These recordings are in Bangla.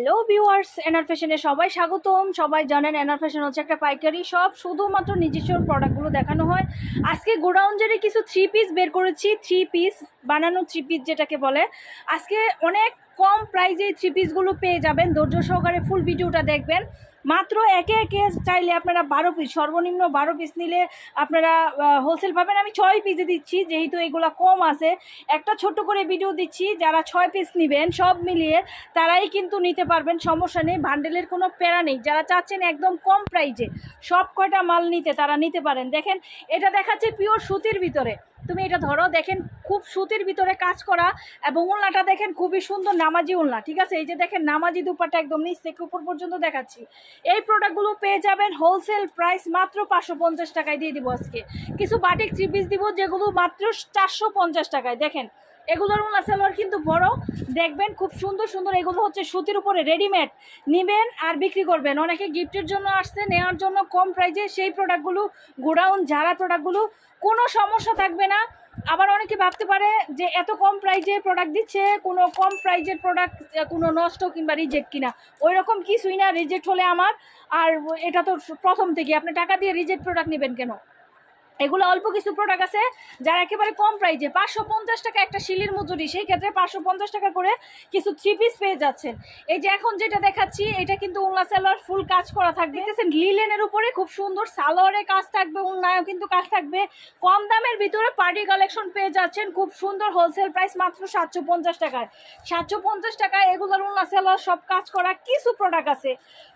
হ্যালো ভিউয়ার্স এনার ফ্যাশনে সবাই স্বাগতম। সবাই জানেন এনার ফ্যাশন হচ্ছে একটা পাইকারি সব শুধুমাত্র নিজস্ব প্রোডাক্টগুলো দেখানো হয়। আজকে গোডাউন জেরে কিছু থ্রি পিস বের করেছি। থ্রি পিস বানানো থ্রি পিস যেটাকে বলে। আজকে অনেক কম প্রাইজে থ্রি পিসগুলো পেয়ে যাবেন। ধৈর্য সহকারে ফুল ভিডিওটা দেখবেন। মাত্র একে একে চাইলে আপনারা বারো পিস সর্বনিম্ন বারো পিস নিলে আপনারা হোলসেল পাবেন। আমি ছয় পিসে দিচ্ছি, যেহেতু এগুলো কম আছে। একটা ছোট্ট করে ভিডিও দিচ্ছি, যারা ছয় পিস নেবেন, সব মিলিয়ে তারাই কিন্তু নিতে পারবেন, সমস্যা নেই। বান্ডেলের কোনো প্যারা নেই। যারা চাচ্ছেন একদম কম প্রাইজে সব কয়টা মাল নিতে, তারা নিতে পারেন। দেখেন, এটা দেখাচ্ছে পিওর সুতির ভিতরে। তুমি এটা ধরো, দেখেন খুব সুতির ভিতরে কাজ করা এবং উলনাটা দেখেন খুবই সুন্দর নামাজি উলনা, ঠিক আছে? এই যে দেখেন নামাজি দুপাটা একদম নিচ থেকে উপর পর্যন্ত দেখাচ্ছি। এই প্রোডাক্টগুলো পেয়ে যাবেন হোলসেল প্রাইস মাত্র পাঁচশো পঞ্চাশ টাকায় দিয়ে দিব আজকে। কিছু বাটিক থ্রি পিস দিব যেগুলো মাত্র চারশো পঞ্চাশ টাকায়। দেখেন এগুলোর উল্লা সালোয়ার কিন্তু বড়। দেখবেন খুব সুন্দর সুন্দর এগুলো হচ্ছে সুতির উপরে রেডিমেড নেবেন আর বিক্রি করবেন। অনেকে গিফটের জন্য আসছে, নেওয়ার জন্য কম প্রাইজে সেই প্রোডাক্টগুলো গোডাউন যারা প্রোডাক্টগুলো কোনো সমস্যা থাকবে না। আবার অনেকে ভাবতে পারে যে এত কম প্রাইজে প্রোডাক্ট দিচ্ছে, কোনো কম প্রাইজের প্রোডাক্ট কোনো নষ্ট কিংবা রিজেক্ট কিনা। ওই রকম কিছুই না রিজেক্ট হলে আমার, আর এটা তো প্রথম থেকে। আপনি টাকা দিয়ে রিজেক্ট প্রোডাক্ট নেবেন কেন? এগুলো অল্প কিছু প্রোডাক্ট আছে, যারা একেবারে কম প্রাইজে পাঁচশো পঞ্চাশ টাকা একটা শিলির মজুরি, সেই ক্ষেত্রে পাঁচশো পঞ্চাশ টাকা করে কিছু থ্রি পিস পেয়ে যাচ্ছেন। এই যে এখন যেটা দেখাচ্ছি, এটা কিন্তু উল্লা সালোয়ার ফুল কাজ করা থাকবে। দেখেছেন লিলেনের উপরে খুব সুন্দর সালোয়ারে কাজ থাকবে উল্লায়ও কিন্তু কাজ থাকবে। কম দামের ভিতরে পার্টি কালেকশন পেয়ে যাচ্ছেন, খুব সুন্দর হোলসেল প্রাইস মাত্র সাতশো পঞ্চাশ টাকায়। সাতশো পঞ্চাশ টাকায় এগুলোর উল্লা সালোয়ার সব কাজ করা কিছু প্রোডাক্ট আছে।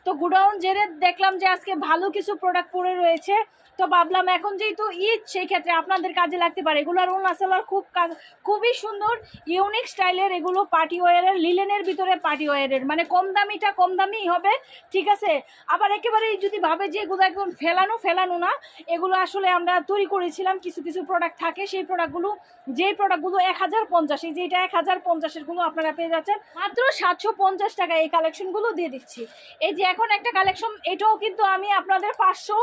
তো গুডাউন জেরে দেখলাম যে আজকে ভালো কিছু প্রোডাক্ট পড়ে রয়েছে। তো ভাবলাম এখন যেহেতু ঈদ সেই ক্ষেত্রে আপনাদের কাজে লাগতে পারে। এগুলোর ওনা সেলার খুব কাজ, খুবই সুন্দর, ইউনিক স্টাইলের এগুলো পার্টি ওয়ারের, লিলেনের ভিতরে পার্টি ওয়ারের। মানে কম দামিটা কম দামি হবে, ঠিক আছে? আবার একেবারে যদি ভাবে যে এগুলো একদম ফেলানো ফেলানো না, এগুলো আসলে আমরা তৈরি করেছিলাম, কিছু কিছু প্রোডাক্ট থাকে, সেই প্রোডাক্টগুলো যেই প্রোডাক্টগুলো এক হাজার পঞ্চাশ, এই যেটা এক হাজার পঞ্চাশেরগুলো আপনারা পেয়ে যাচ্ছেন, মাত্র সাতশো পঞ্চাশ টাকা এই কালেকশনগুলো দিয়ে দিচ্ছি। এই যে এখন একটা কালেকশন এটাও কিন্তু আমি আপনাদের পাঁচশো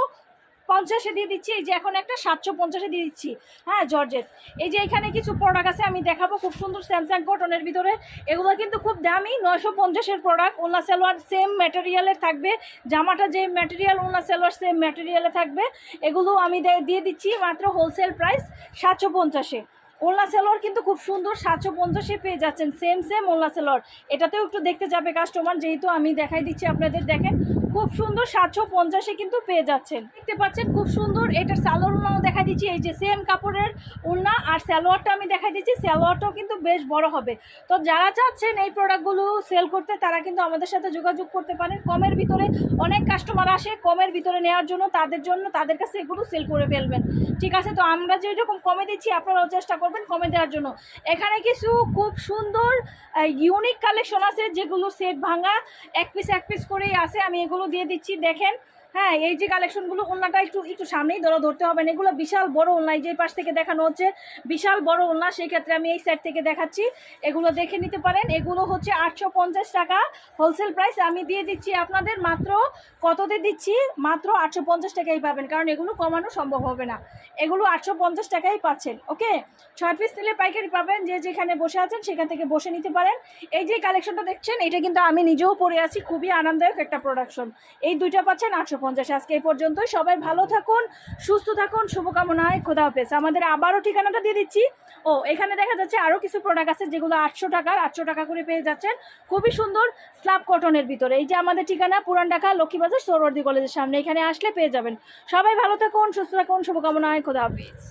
পঞ্চাশে দিয়ে দিচ্ছি, এই যে এখন একটা সাতশো পঞ্চাশে দিয়ে দিচ্ছি। হ্যাঁ জর্জেট, এই যে এখানে কিছু প্রোডাক্ট আছে, আমি দেখাবো খুব সুন্দর স্যামসাং কটনের ভিতরে। এগুলো কিন্তু খুব দামি, নয়শো পঞ্চাশের প্রোডাক্ট ওনা সালোয়ার সেম ম্যাটেরিয়ালের থাকবে, জামাটা যে ম্যাটেরিয়াল ওনা সালোয়ার সেম ম্যাটেরিয়ালে থাকবে। এগুলো আমি দিয়ে দিচ্ছি মাত্র হোলসেল প্রাইস সাতশো পঞ্চাশে। ওলনা সেলোয়ার কিন্তু খুব সুন্দর, সাতশো পঞ্চাশে পেয়ে যাচ্ছেন। সেম সেম ওলনা সেলোয়ার এটাতেও একটু দেখতে যাবে কাস্টমার যেহেতু আমি দেখাই দিচ্ছি আপনাদের, দেখেন। খুব সুন্দর সাতশো পঞ্চাশে কিন্তু পেয়ে যাচ্ছেন। দেখতে পাচ্ছেন, খুব সুন্দর, এটার সালোয়ার উলনাও দেখাই দিচ্ছি। এই যে সেম কাপড়ের উলনা আর সালোয়ারটা আমি দেখাই দিচ্ছি। সালোয়ারটাও কিন্তু বেশ বড় হবে। তো যারা চাচ্ছেন এই প্রোডাক্টগুলো সেল করতে, তারা কিন্তু আমাদের সাথে যোগাযোগ করতে পারেন। কমের ভিতরে অনেক কাস্টমার আসে, কমের ভিতরে নেওয়ার জন্য তাদের জন্য তাদের কাছে এগুলো সেল করে ফেলবেন। ঠিক আছে, তো আমরা যেরকম কমে দিচ্ছি, আপনারাও চেষ্টা করবেন। কমে দেওয়ার জন্য। এখানে কিছু খুব সুন্দর ইউনিক কালেকশন আছে, যেগুলো সেট ভাঙা, এক পিস এক পিস করেই আছে। আমি এগুলো দিয়ে দিচ্ছি, দেখেন। হ্যাঁ এই যে কালেকশনগুলো ওলনাটা একটু একটু সামনেই ধরো ধরতে হবে না। এগুলো বিশাল বড় ওলনা এই যে পাশ থেকে দেখানো হচ্ছে, বিশাল বড় ওলনা সেই ক্ষেত্রে আমি এই সাইড থেকে দেখাচ্ছি। এগুলো দেখে নিতে পারেন। এগুলো হচ্ছে আটশো পঞ্চাশ টাকা হোলসেল প্রাইস আমি দিয়ে দিচ্ছি আপনাদের মাত্র কততে দিচ্ছি? মাত্র আটশো পঞ্চাশ টাকাই পাবেন, কারণ এগুলো কমানো সম্ভব হবে না। এগুলো আটশো পঞ্চাশ টাকাই পাচ্ছেন, ওকে? ছয় পিস নিলে পাইকারি পাবেন, যে যেখানে বসে আছেন সেখান থেকে বসে নিতে পারেন। এই যে কালেকশনটা দেখছেন, এটা কিন্তু আমি নিজেও পরে আছি, খুবই আনন্দদায়ক একটা প্রোডাকশন এই দুইটা পাচ্ছেন আটশো পঞ্চাশ। আজকে এই পর্যন্তই সবাই ভালো থাকুন, সুস্থ থাকুন, শুভকামনায়, খোদা হাফেজ। আমাদের আবারও ঠিকানাটা দিয়ে দিচ্ছি। ও, এখানে দেখা যাচ্ছে আরও কিছু প্রোডাক্ট আছে, যেগুলো আটশো টাকার, আটশো টাকা করে পেয়ে যাচ্ছেন। খুবই সুন্দর স্লাব কটনের ভিতরে। এই যে আমাদের ঠিকানা, পুরান ঢাকা, লক্ষ্মীবাজার সৌরবর্দী কলেজের সামনে। এখানে আসলে পেয়ে যাবেন। সবাই ভালো থাকুন, সুস্থ থাকুন, শুভকামনায়, খোদা হাফেজ।